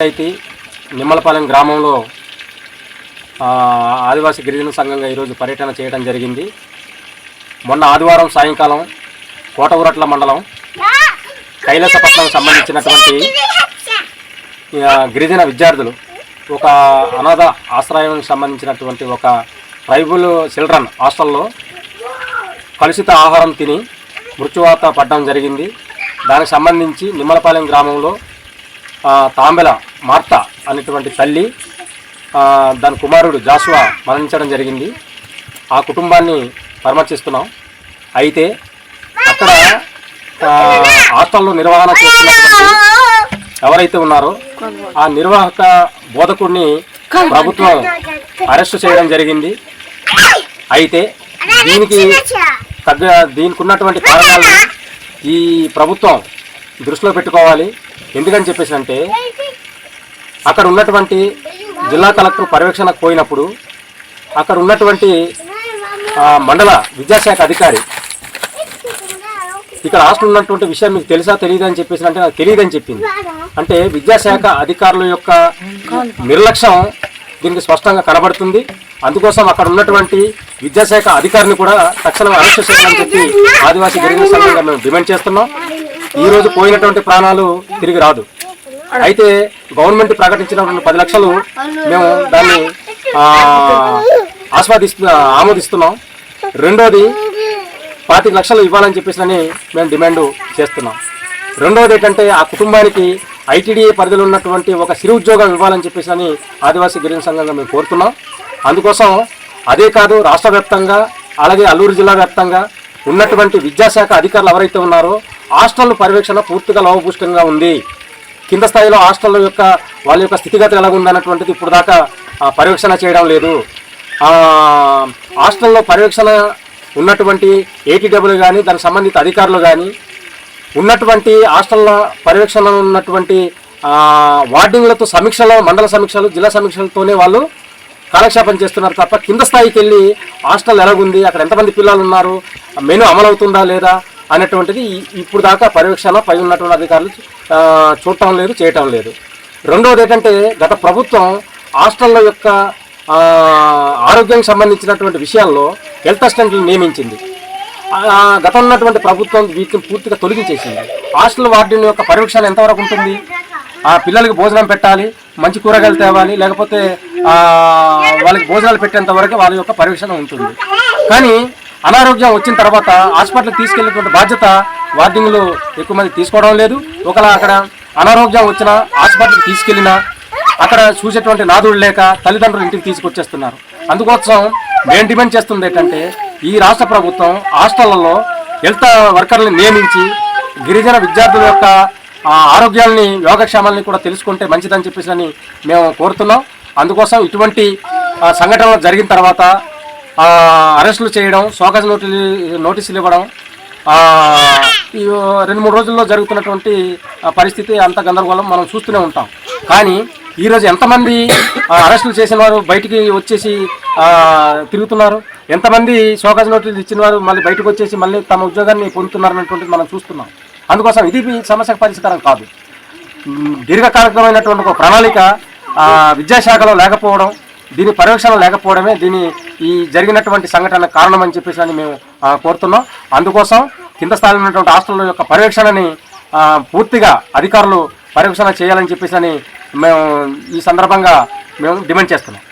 పంచాయతీ నిమ్మలపాలెం గ్రామంలో ఆదివాసి ఆదివాసీ గిరిజన సంఘంగా ఈరోజు పర్యటన చేయడం జరిగింది. మొన్న ఆదివారం సాయంకాలం కోటగురట్ల మండలం కైలాసపట్నం సంబంధించినటువంటి గిరిజన విద్యార్థులు ఒక అనాథ ఆశ్రయానికి సంబంధించినటువంటి ఒక ట్రైబుల్ చిల్డ్రన్ హాస్టల్లో కలుషిత ఆహారం తిని మృత్యువాత పడడం జరిగింది. దానికి సంబంధించి నిమ్మలపాలెం గ్రామంలో తాంబెల మార్త అనేటువంటి తల్లి దాని కుమారుడు జాషువా మరణించడం జరిగింది. ఆ కుటుంబాన్ని పరామర్శిస్తున్నాం అయితే అక్కడ హాస్టల్లో నిర్వహణ చేస్తున్నటువంటి ఎవరైతే ఉన్నారో ఆ నిర్వాహక బోధకుడిని ప్రభుత్వం అరెస్ట్ చేయడం జరిగింది. అయితే దీనికి తగ్గ దీనికి ఉన్నటువంటి కారణాలు ఈ ప్రభుత్వం దృష్టిలో పెట్టుకోవాలి. ఎందుకని చెప్పేసి అంటే అక్కడ ఉన్నటువంటి జిల్లా కలెక్టర్ పర్యవేక్షణకు పోయినప్పుడు అక్కడ ఉన్నటువంటి మండల విద్యాశాఖ అధికారి ఇక్కడ హాస్టల్ ఉన్నటువంటి విషయం మీకు తెలుసా తెలియదు అని చెప్పేసి అంటే నాకు తెలియదని చెప్పింది. అంటే విద్యాశాఖ అధికారుల యొక్క నిర్లక్ష్యం దీనికి స్పష్టంగా కనబడుతుంది. అందుకోసం అక్కడ ఉన్నటువంటి విద్యాశాఖ అధికారిని కూడా తక్షణం అరెస్ట్ చేయాలని చెప్పి ఆదివాసీ గిరిజన సంఘంగా మేము డిమాండ్ చేస్తున్నాం. ఈ రోజు పోయినటువంటి ప్రాణాలు తిరిగి రాదు. అయితే గవర్నమెంట్ ప్రకటించినటువంటి పది లక్షలు మేము దాన్ని ఆస్వాదిస్తు ఆమోదిస్తున్నాం. రెండోది పాతిక లక్షలు ఇవ్వాలని చెప్పేసి అని మేము డిమాండ్ చేస్తున్నాం. రెండవది ఏంటంటే ఆ కుటుంబానికి ఐటీడీఏ పరిధిలో ఉన్నటువంటి ఒక సిరి ఉద్యోగం ఇవ్వాలని చెప్పేసి అని ఆదివాసీ గిరిజన సంఘంగా మేము కోరుతున్నాం. అందుకోసం అదే కాదు రాష్ట్ర వ్యాప్తంగా అలాగే అల్లూరు జిల్లా వ్యాప్తంగా ఉన్నటువంటి విద్యాశాఖ అధికారులు ఎవరైతే ఉన్నారో హాస్టల్ పర్యవేక్షణ పూర్తిగా లోపపుష్టంగా ఉంది. కింద స్థాయిలో హాస్టల్ యొక్క వాళ్ళ యొక్క స్థితిగతి ఎలా ఉందన్నటువంటిది ఇప్పుడు దాకా పర్యవేక్షణ చేయడం లేదు. హాస్టల్లో పర్యవేక్షణ ఉన్నటువంటి ఏటీడబ్ల్యూ కానీ దానికి సంబంధిత అధికారులు కానీ ఉన్నటువంటి హాస్టల్లో పర్యవేక్షణ ఉన్నటువంటి వార్డింగ్లతో సమీక్షలో మండల సమీక్షలు జిల్లా సమీక్షలతోనే వాళ్ళు కాలక్షేపం చేస్తున్నారు తప్ప కింద స్థాయికి వెళ్ళి హాస్టల్ ఎలాగుంది అక్కడ ఎంతమంది పిల్లలు ఉన్నారు మెను అమలవుతుందా లేదా అనేటువంటిది ఇప్పుడు దాకా పర్యవేక్షణ పై ఉన్నటువంటి అధికారులు చూడటం లేదు చేయటం లేదు. రెండవది ఏంటంటే గత ప్రభుత్వం హాస్టళ్ళ యొక్క ఆరోగ్యానికి సంబంధించినటువంటి విషయాల్లో హెల్త్ అసిస్టెంట్లు నియమించింది. గతం ఉన్నటువంటి ప్రభుత్వం వీటిని పూర్తిగా తొలగించేసింది. హాస్టల్ వార్డెన్ యొక్క పర్యవేక్షణ ఎంతవరకు ఉంటుంది? ఆ పిల్లలకి భోజనం పెట్టాలి మంచి కూరగాయలు తేవాలి లేకపోతే వాళ్ళకి భోజనాలు పెట్టేంత వరకు వాళ్ళ యొక్క పర్యవేక్షణ ఉంటుంది. కానీ అనారోగ్యం వచ్చిన తర్వాత హాస్పిటల్కి తీసుకెళ్ళినటువంటి బాధ్యత వార్డింగ్లు ఎక్కువ మంది తీసుకోవడం లేదు. ఒకలా అక్కడ అనారోగ్యం వచ్చిన హాస్పిటల్కి తీసుకెళ్ళినా అక్కడ చూసేటువంటి నాదుడు లేక తల్లిదండ్రులు ఇంటికి తీసుకొచ్చేస్తున్నారు. అందుకోసం మేము డిమాండ్ చేస్తుంది ఏంటంటే ఈ రాష్ట్ర ప్రభుత్వం హాస్టళ్ళలో హెల్త్ వర్కర్లను నియమించి గిరిజన విద్యార్థుల యొక్క ఆ, ఆరోగ్యాల్ని యోగక్షేమాలని కూడా తెలుసుకుంటే మంచిదని చెప్పేసి మేము కోరుతున్నాం. అందుకోసం ఇటువంటి సంఘటనలు జరిగిన తర్వాత అరెస్టులు చేయడం సోకాజ్ నోటీలు నోటీసులు ఇవ్వడం ఈ రెండు మూడు రోజుల్లో జరుగుతున్నటువంటి పరిస్థితి అంత గందరగోళం మనం చూస్తూనే ఉంటాం. కానీ ఈరోజు ఎంతమంది అరెస్టులు చేసిన వారు బయటికి వచ్చేసి తిరుగుతున్నారు? ఎంతమంది షోకాజ్ నోటీసులు ఇచ్చిన వారు మళ్ళీ బయటకు వచ్చేసి మళ్ళీ తమ ఉద్యోగాన్ని పొందుతున్నారనేటువంటిది మనం చూస్తున్నాం. అందుకోసం ఇది సమస్యకు పరిష్కారం కాదు. దీర్ఘకాలికమైనటువంటి ఒక ప్రణాళిక విద్యాశాఖలో లేకపోవడం దీని పర్యవేక్షణ లేకపోవడమే దీని ఈ జరిగినటువంటి సంఘటన కారణం అని చెప్పేసి అని మేము కోరుతున్నాం. అందుకోసం కింద స్థాయిలో ఉన్నటువంటి హాస్టల్ యొక్క పర్యవేక్షణని పూర్తిగా అధికారులు పర్యవేక్షణ చేయాలని చెప్పేసి అని మేము ఈ సందర్భంగా మేము డిమాండ్ చేస్తున్నాం.